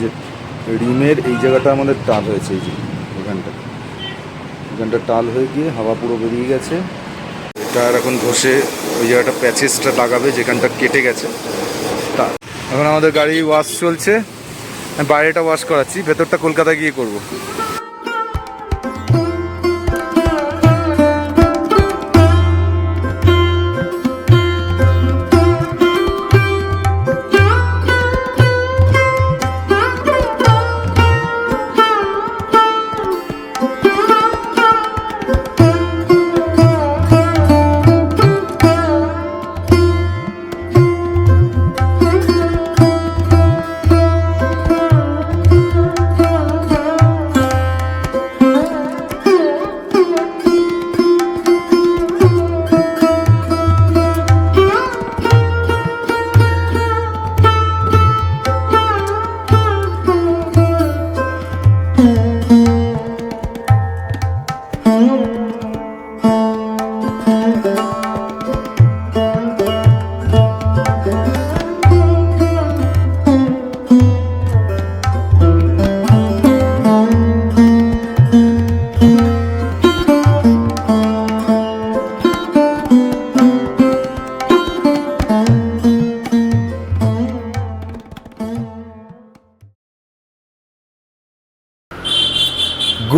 যে রিমের এই জায়গাটা আমাদের টাল হয়েছে, এই যে এখানটা। এখানটা টাল হয়ে গিয়ে হাওয়া পুরো বেরিয়ে গেছে। এটা আর এখন ঘষে ওই জায়গাটা প্যাচেসটা লাগাবে, যেখানটা কেটে গেছে। তা এখন আমাদের গাড়ি ওয়াশ চলছে। বাইরেটা ওয়াশ করাচ্ছি, ভেতরটা কলকাতা গিয়ে করব।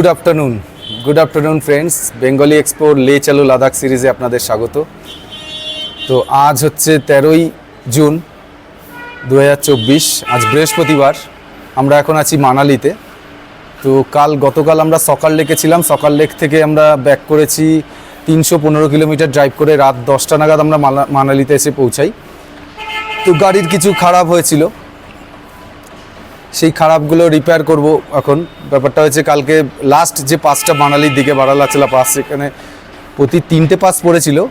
Good afternoon good afternoon friends Bengali expo লে চালু লাদাখ সিরিজে আপনাদের স্বাগত। তো আজ হচ্ছে তেরোই জুন দু হাজার চব্বিশ, আজ বৃহস্পতিবার। আমরা এখন আছি মানালিতে। তো কাল গতকাল আমরা সকাল লেকে ছিলাম। সকাল লেক থেকে আমরা ব্যাক করেছি তিনশো পনেরো কিলোমিটার ড্রাইভ করে রাত দশটা নাগাদ আমরা মানালিতে এসে পৌঁছাই। তো গাড়ির কিছু খারাপ হয়েছিল। সেই খারাপগুলো রিপেয়ার করব এখন। ব্যাপারটা হচ্ছে কালকে লাস্ট যে পাসটা বানালির দিকে, বারালাচলা পাস সেখানে প্রতি তিনটে পাস পড়েছিল।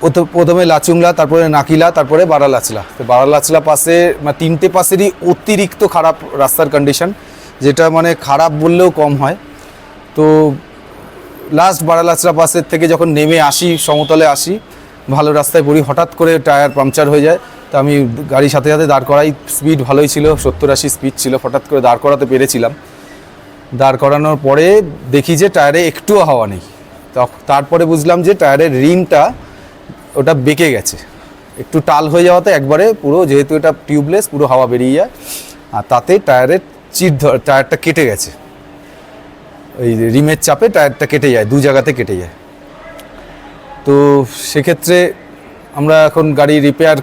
প্রথ- প্রথমে লাচুংলা, তারপরে নাকিলা, তারপরে বারালাচলা। তো বারালাচলা পাশে মানে তিনটে পাসেরই অতিরিক্ত খারাপ রাস্তার কন্ডিশন যেটা মানে খারাপ বললেও কম হয়। তো লাস্ট বারালাচলা পাসের থেকে যখন নেমে আসি, সমতলে আসি, ভালো রাস্তায় পড়ি, হঠাৎ করে টায়ার পাংচার হয়ে যায়। তো আমি গাড়ির সাথে সাথে দাঁড় করাই স্পিড ভালোই ছিল সত্তর আশি স্পিড ছিল, হঠাৎ করে দাঁড় করাতে পেরেছিলাম। দাঁড় করানোর পরে দেখি যে টায়ারে একটুও হাওয়া নেই। তারপরে বুঝলাম যে টায়ারের রিমটা ওটা বেঁকে গেছে। একটু টাল হয়ে যাওয়াতে একবারে পুরো, যেহেতু এটা টিউবলেস পুরো হাওয়া বেরিয়ে যায়, আর তাতে টায়ারের চিট ধর- টায়ারটা কেটে গেছে। ওই রিমের চাপে টায়ারটা কেটে যায়, দু জায়গাতে কেটে যায়। তো সেক্ষেত্রে আমরা এখন গাড়ি রিপেয়ার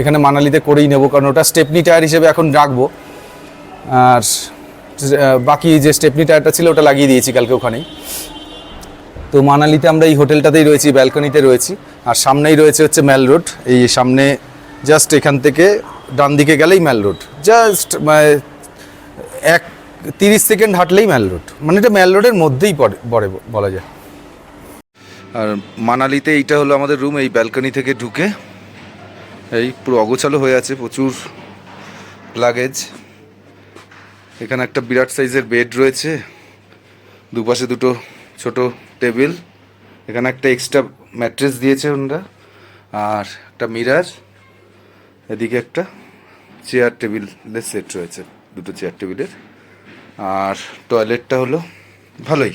এখানে মানালিতে করেই নেব, কারণ ওটা স্টেপনি টায়ার হিসেবে এখন রাখব। আর বাকি যে স্টেপনি টায়ারটা ছিল ওটা লাগিয়ে দিয়েছি কালকে ওখানেই। তো মানালিতে আমরা এই হোটেলটাতেই রয়েছি ব্যালকনিতে রয়েছি। আর সামনেই রয়েছে হচ্ছে ম্যাল রোড এই সামনে জাস্ট এখান থেকে ডান দিকে গেলেই ম্যাল রোড জাস্ট এক, তিরিশ সেকেন্ড হাঁটলেই ম্যাল রোড মানে এটা ম্যাল রোডের মধ্যেই পড়ে বলা যায়। আর মানালিতে এইটা হলো আমাদের রুম এই ব্যালকনি থেকে ঢুকে। এই পুরো অগোছালো হয়ে আছে, প্রচুর লাগেজ এখানে একটা বিরাট সাইজের বেড রয়েছে, দুপাশে দুটো ছোট টেবিল এখানে একটা এক্সট্রা ম্যাট্রেস দিয়েছে ওনারা আর একটা মিরার এদিকে একটা চেয়ার টেবিলের সেট রয়েছে, দুটো চেয়ার টেবিলের আর টয়লেটটা হলো ভালোই।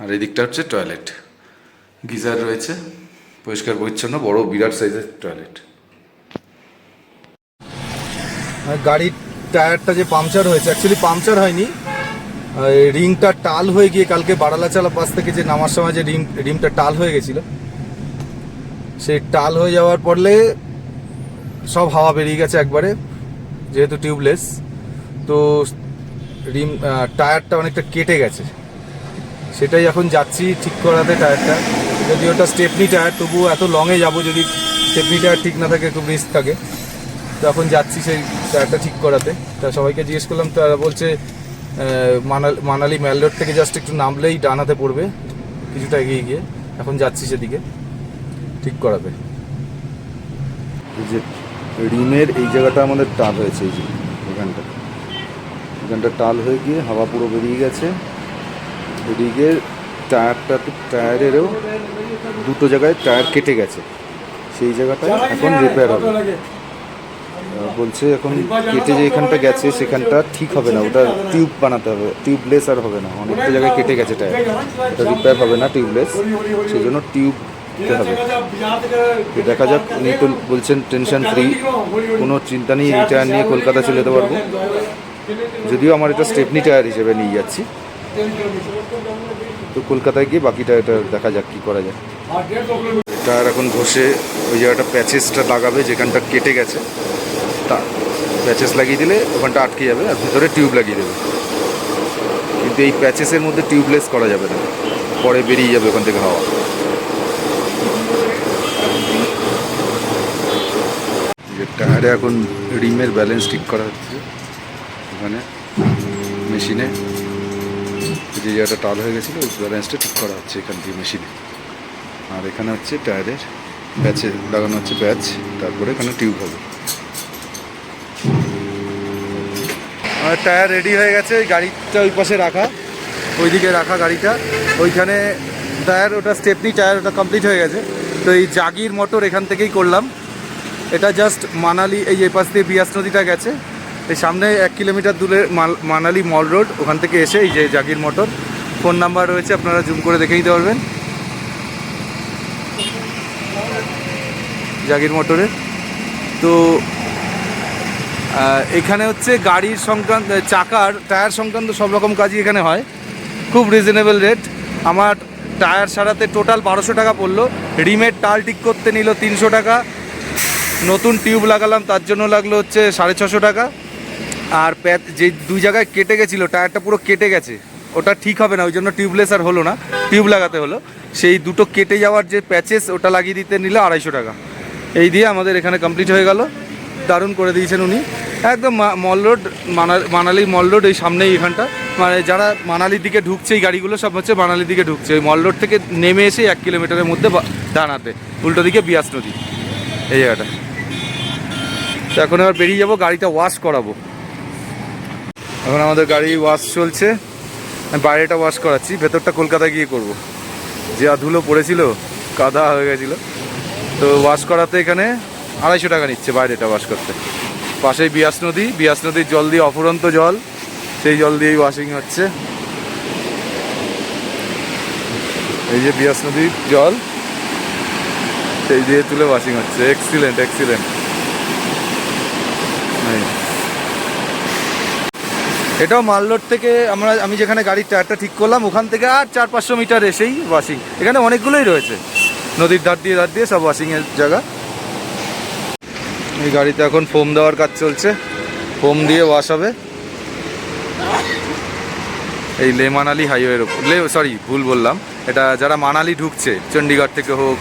আর এদিকটা হচ্ছে টয়লেট গিজার রয়েছে। পরিষ্কার, পরিচ্ছন্ন, বড়, বিরাট সাইজের টয়লেট গাড়ির টায়ারটা যে পাংচার হয়েছে অ্যাকচুয়ালি পাংচার হয়নি। রিংটা টাল হয়ে গিয়ে কালকে বারালাচালা পাস থেকে যে নামার সময় যে রিং, রিংটা টাল হয়ে গেছিল, সেই টাল হয়ে যাওয়ার পরলে সব হাওয়া বেরিয়ে গেছে একবারে, যেহেতু টিউবলেস তো রিম টায়ারটা অনেকটা কেটে গেছে। সেটাই এখন যাচ্ছি ঠিক করাতে টায়ারটা। যদি ওটা স্টেপনি টায়ার তবুও এত লংয়ে যাব যদি স্টেপনি টায়ার ঠিক না থাকে একটু রিস্ক থাকে। তো এখন যাচ্ছি সেই টায়ারটা ঠিক করাতে। তা সবাইকে জিজ্ঞেস করলাম তারা বলছে মানালি মানালি ম্যাল রোড থেকে জাস্ট একটু নামলেই ডান হাতে পড়বে, কিছুটা এগিয়ে গিয়ে। এখন যাচ্ছি সেদিকে, ঠিক করাতে। যে রিমের এই জায়গাটা আমাদের টাল হয়েছে, এই যে এখানটা। এখানটা টাল হয়ে গিয়ে হাওয়া পুরো বেরিয়ে গেছে। এদিকে টায়ারটা তো টায়ারেরও দুটো জায়গায় টায়ার কেটে গেছে। সেই জায়গাটায় এখন রিপেয়ার হবে। বলছে এখন কেটে যে এখানটা গেছে সেখানটা ঠিক হবে না। ওটা টিউব বানাতে হবে। টিউবলেস আর হবে না। অনেকটা জায়গায় কেটে গেছে টায়ার ওটা রিপেয়ার হবে না টিউবলেস সেই জন্য টিউব হবে। দেখা যাক উনি তো বলছেন টেনশন ফ্রি কোনো চিন্তা নেই এই টায়ার নিয়ে কলকাতা চলে যেতে পারব যদিও আমার এটা স্টেপনি টায়ার হিসেবে নিয়ে যাচ্ছি। তো কলকাতায় গিয়ে বাকিটা এটা দেখা যাক কী করা যায়। টায়ার এখন ঘষে ওই জায়গাটা প্যাচেসটা লাগাবে, যেখানটা কেটে গেছে, তা প্যাচেস লাগিয়ে দিলে ওখানটা আটকে যাবে আর ভিতরে টিউব লাগিয়ে দেবে। কিন্তু এই প্যাচেসের মধ্যে টিউবলেস করা যাবে না। পরে বেরিয়ে যাবে ওখান থেকে হাওয়া। টায়ারে এখন রিমের ব্যালেন্স ঠিক করা হচ্ছে। ওখানে, মেশিনে। যে জায়গাটা টাল হয়ে গেছিল, ওই ব্যালেন্সটা ঠিক করা হচ্ছে এখান থেকে মেশিনে। আর এখানে হচ্ছে টায়ারের প্যাচে, লাগানো হচ্ছে প্যাচ, তারপরে এখানে টিউব হবে। আর টায়ার রেডি হয়ে গেছে ওই গাড়িটা ওই পাশে রাখা, ওইদিকে রাখা গাড়িটা। ওইখানে টায়ার, ওটা স্টেপনি টায়ার, ওটা কমপ্লিট হয়ে গেছে। তো এই জাগির মোটর এখান থেকেই করলাম। এটা জাস্ট মানালি, এই এ পাশ দিয়ে বিয়াস নদীটা গেছে। এই সামনে এক কিলোমিটার দূরে মানালি মল রোড, ওখান থেকে এসে এই যে জাগির মোটর। ফোন নাম্বার রয়েছে, আপনারা জুম করে দেখে নিতে পারবেন। জাগির মোটরে। তো এখানে হচ্ছে গাড়ির সংক্রান্ত, চাকার, টায়ার সংক্রান্ত সব রকম কাজই এখানে হয়। খুব রিজনেবল রেট আমার টায়ার সারাতে টোটাল বারোশো টাকা পড়ল। রিমের টাল ঠিক করতে নিল তিনশো টাকা। নতুন টিউব লাগালাম, তার জন্য লাগল হচ্ছে সাড়ে ছশো টাকা। আর প্যাচ যে দুই জায়গায় কেটে গেছিল, টায়ারটা পুরো কেটে গেছে। ওটা ঠিক হবে না, ওই জন্য টিউবলেস আর হলো না। টিউব লাগাতে হলো। সেই দুটো কেটে যাওয়ার যে প্যাচেস, ওটা লাগিয়ে দিতে নিল আড়াইশো টাকা। এই দিয়ে আমাদের এখানে কমপ্লিট হয়ে গেল। দারুণ করে দিয়েছেন উনি। একদম মল রোড, মানা- মানালি মল রোড, এই সামনেই এখানটা। মানে যারা মানালির দিকে ঢুকছে, এই গাড়িগুলো সব হচ্ছে মানালির দিকে ঢুকছে। ওই মল রোড থেকে নেমে এসে এক কিলোমিটারের মধ্যে দাঁড়াতে উল্টো দিকে বিয়াস নদী। এই জায়গাটা। তো এখন এবার বেরিয়ে যাব, গাড়িটা ওয়াশ করাবো। এখন আমাদের গাড়ি ওয়াশ চলছে। আমি বাইরেটা ওয়াশ করাচ্ছি, ভেতরটা কলকাতায় গিয়ে করব। যে ধুলো পড়েছিল, কাদা হয়ে গেছিল। তো ওয়াশ করাতে এখানে আড়াইশো টাকা নিচ্ছে বাইরেটা ওয়াশ করতে। পাশেই বিয়াস নদী, বিয়াস নদীর জল দিয়ে অফুরন্ত জল, সেই জল দিয়েই ওয়াশিং হচ্ছে। এই যে বিয়াস নদীর জল, সেই দিয়ে তুলে ওয়াশিং হচ্ছে। এক্সিলেন্ট এক্সিলেন্ট এটাও মালরোড থেকে আমরা, আমি যেখানে গাড়ির টায়ারটা ঠিক করলাম, ওখান থেকে আর চার পাঁচশো মিটার এসেই ওয়াশিং এখানে অনেকগুলোই রয়েছে। নদীর ধার দিয়ে ধার দিয়ে সব ওয়াশিংয়ের জায়গা। এই গাড়িতে এখন ফোম দেওয়ার কাজ চলছে। ফোম দিয়ে ওয়াশ হবে। এই লে মানালি হাইওয়ের ওপর। লে সরি ভুল বললাম। এটা যারা মানালি ঢুকছে চণ্ডীগড় থেকে হোক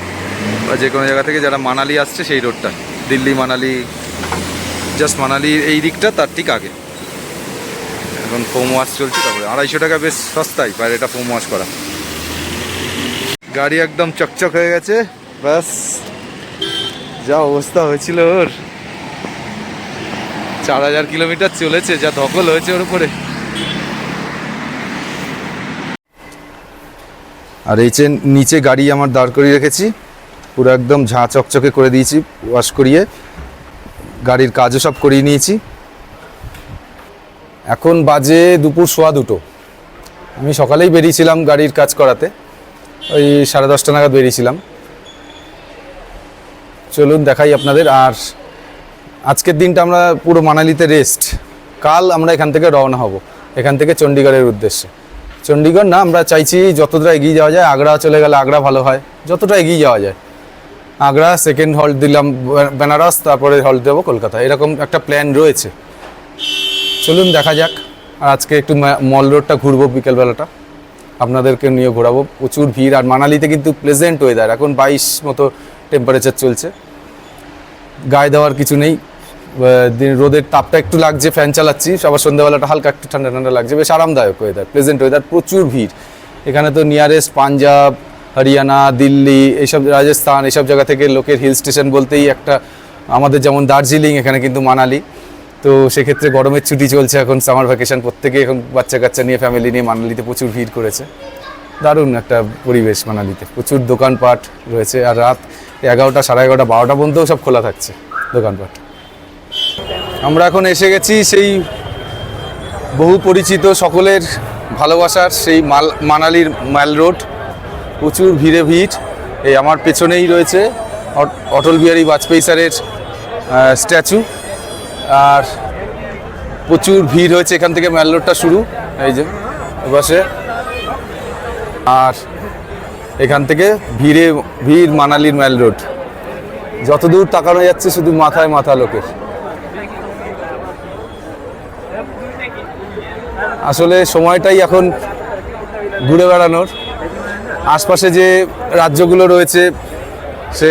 বা যে কোনো জায়গা থেকে যারা মানালি আসছে সেই রোডটা দিল্লি মানালি জাস্ট মানালির এই দিকটা, তার ঠিক আগে। এখন ফোম ওয়াশ চলছে, তারপরে আড়াইশো টাকা বেশ সস্তাই বাইরেটা ফোম ওয়াশ করা। গাড়ি একদম চকচক হয়ে গেছে, ব্যাস, যা অবস্থা হয়েছিল ওর। চার হাজার কিলোমিটার চলেছে, যা ধকল হয়েছে ওর উপরে। আর এই যে নিচে গাড়ি আমার দাঁড় করিয়ে রেখেছি, পুরো একদম ঝাঁ চকচকে করে দিয়েছি ওয়াশ করিয়ে। গাড়ির কাজও সব করিয়ে নিয়েছি। এখন বাজে দুপুর সোয়া দুটো। আমি সকালেই বেরিয়েছিলাম গাড়ির কাজ করাতে। ওই সাড়ে দশটা নাগাদ বেরিয়েছিলাম। চলুন দেখাই আপনাদের। আর আজকের দিনটা আমরা পুরো মানালিতে রেস্ট কাল আমরা এখান থেকে রওনা হব। এখান থেকে চণ্ডীগড়ের উদ্দেশ্যে। চণ্ডীগড় না, আমরা চাইছি যতটা এগিয়ে যাওয়া যায়, আগ্রা চলে গেলে আগ্রা ভালো হয়। যতটা এগিয়ে যাওয়া যায়। আগ্রা সেকেন্ড হল্ট দিলাম বেনারস, তারপরে হল্ট দেবো কলকাতা। এরকম একটা প্ল্যান রয়েছে। চলুন দেখা যাক। আর আজকে একটু মল রোডটা ঘুরবো বিকেলবেলাটা। আপনাদেরকে নিয়ে ঘোরাবো। প্রচুর ভিড়। আর মানালিতে কিন্তু প্লেজেন্ট ওয়েদার এখন বাইশ মতো টেম্পারেচার চলছে। গায়ে দেওয়ার কিছু নেই। রোদের তাপটা একটু লাগছে ফ্যান চালাচ্ছি। সবার সন্ধ্যাবেলাটা হালকা একটু ঠান্ডা ঠান্ডা লাগছে। বেশ আরামদায়ক ওয়েদার প্লেজেন্ট ওয়েদার প্রচুর ভিড়। এখানে তো নিয়ারেস্ট পাঞ্জাব, হরিয়ানা, দিল্লি, এইসব রাজস্থান, এইসব জায়গা থেকে লোকের হিল স্টেশন বলতেই একটা আমাদের যেমন দার্জিলিং, এখানে কিন্তু মানালি। তো সেক্ষেত্রে গরমের ছুটি চলছে এখন সামার ভ্যাকেশন প্রত্যেকে এখন বাচ্চা কাচ্চা নিয়ে ফ্যামিলি নিয়ে মানালিতে প্রচুর ভিড় করেছে। দারুণ একটা পরিবেশ মানালিতে, প্রচুর দোকানপাট রয়েছে আর রাত এগারোটা সাড়ে এগারোটা বারোটা পর্যন্ত সব খোলা থাকছে দোকানপাট। আমরা এখন এসে গেছি সেই বহু পরিচিত সকলের ভালোবাসার সেই মাল, মানালির মাইল রোড। প্রচুর ভিড়ে ভিড়। এই আমার পেছনেই রয়েছে অট- অটল বিহারী বাজপেয়ী স্যারের স্ট্যাচু আর প্রচুর ভিড় হয়েছে এখান থেকে মাইল রোডটা শুরু, এই যে বসে। আর এখান থেকে ভিড়ে, ভিড় মানালির মাইল রোড। যতদূর তাকানো যাচ্ছে শুধু মাথায় মাথা লোকের। আসলে সময়টাই এখন ঘুরে বেড়ানোর। আশপাশে যে রাজ্যগুলো রয়েছে, সে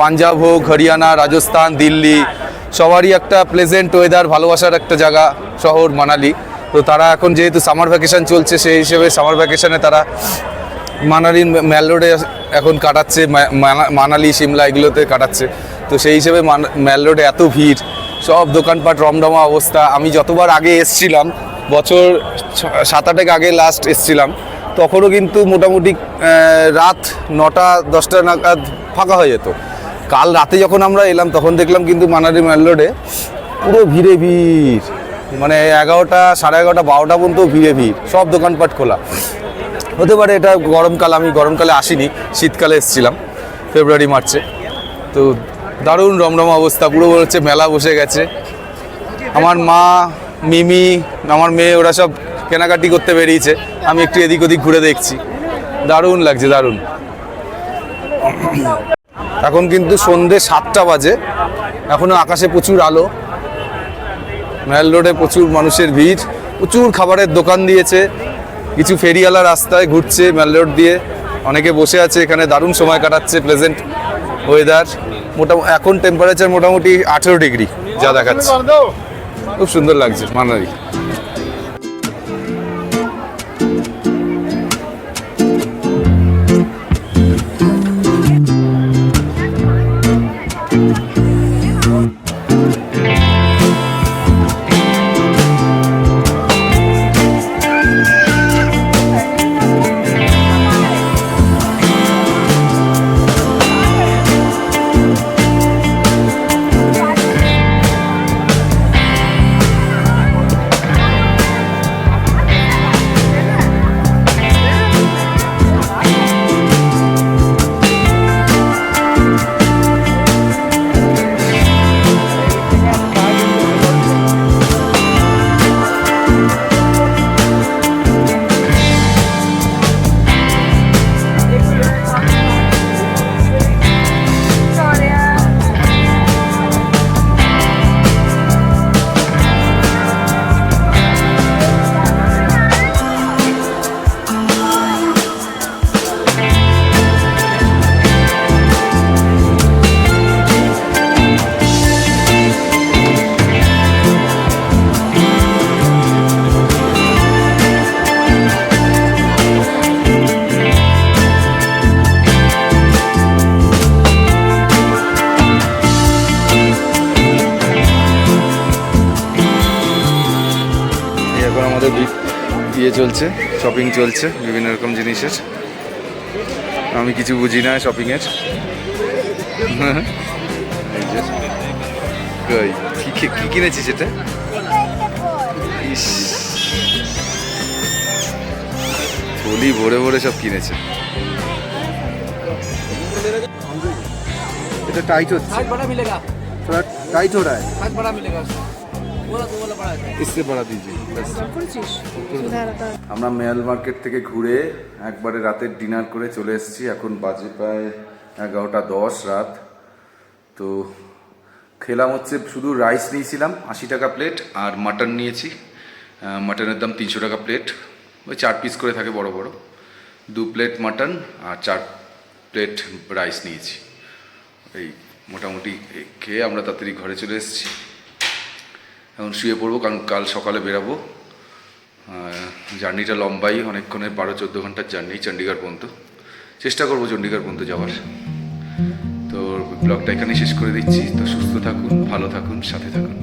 পাঞ্জাব হোক, হরিয়ানা, রাজস্থান, দিল্লি সবারই একটা প্লেজেন্ট ওয়েদার ভালোবাসার একটা জায়গা, শহর, মানালি। তো তারা এখন যেহেতু সামার ভ্যাকেশন চলছে, সেই হিসেবে সামার ভ্যাকেশনে তারা মানালির ম্যাল রোডে এখন কাটাচ্ছে মানালি, সিমলা এগুলোতে কাটাচ্ছে। তো সেই হিসেবে ম্যাল রোডে এত ভিড়, সব দোকানপাট, রমরমা অবস্থা। আমি যতবার আগে এসছিলাম, বছর সাত আটেক আগে লাস্ট এসছিলাম, তখনও কিন্তু মোটামুটি রাত নটা, দশটা নাগাদ ফাঁকা হয়ে যেত। কাল রাতে যখন আমরা এলাম, তখন দেখলাম কিন্তু মানালি ম্যাল রোডে পুরো ভিড়ে ভিড়। মানে এগারোটা, সাড়ে এগারোটা, বারোটা পর্যন্ত ভিড়ে ভিড়। সব দোকানপাট খোলা। হতে পারে এটা গরমকাল, আমি গরমকালে আসিনি, শীতকালে এসেছিলাম, ফেব্রুয়ারি, মার্চে। তো দারুণ রমরমা অবস্থা, পুরো হচ্ছে মেলা বসে গেছে। আমার মা, মিমি, আমার মেয়ে, ওরা সব কেনাকাটি করতে বেরিয়েছে। আমি একটু এদিক ওদিক ঘুরে দেখছি। দারুণ লাগছে, দারুণ। এখন কিন্তু সন্ধে সাতটা বাজে। এখনও আকাশে প্রচুর আলো। ম্যাল রোডে প্রচুর মানুষের ভিড়। প্রচুর খাবারের দোকান দিয়েছে। কিছু ফেরিওয়ালা রাস্তায় ঘুরছে ম্যাল রোড দিয়ে। অনেকে বসে আছে, এখানে দারুণ সময় কাটাচ্ছে প্লেজেন্ট ওয়েদার। মোটামুটি এখন টেম্পারেচার মোটামুটি আঠেরো ডিগ্রি, যা দেখাচ্ছে। খুব সুন্দর লাগছে, মানালি। ইয়ে চলছে শপিং চলছে বিভিন্ন রকম জিনিসের আমি কিছু বুঝি না শপিংয়ের এই যে কই কি কি- কি কিনেছিস এটা ইস থলি ভরে ভরে সব কিনেছে এটা টাইট হচ্ছে साइज बड़ा मिलेगा थोड़ा टाइट हो रहा है साइज बड़ा मिलेगा बोला तो बोला बड़ा है ইসে বাড়া দিজি করেছিস সুধার আমরা মেয়াল মার্কেট থেকে ঘুরে একবারে রাতের ডিনার করে চলে এসেছি এখন বাজে প্রায় এগারোটা দশ রাত তো খেলাম হচ্ছে শুধু রাইস নিয়েছিলাম আশি টাকা প্লেট আর মাটন নিয়েছি আহ, মাটনের দাম তিনশো টাকা প্লেট ওই চার পিস করে থাকে বড় বড় দু প্লেট মাটন আর চার প্লেট রাইস নিয়েছি এই মোটামুটি এই খেয়ে আমরা তাড়াতাড়ি ঘরে চলে এসেছি এখন শুয়ে পড়ব, কারণ কাল সকালে বেরাবো। জার্নিটা লম্বাই অনেকক্ষণের বারো, চোদ্দ ঘণ্টার জার্নি চণ্ডীগড় পর্যন্ত। চেষ্টা করব চণ্ডীগড় পর্যন্ত যাওয়ার। তো ব্লগটা এখানে শেষ করে দিচ্ছি। তো সুস্থ থাকুন, ভালো থাকুন, সাথে থাকুন।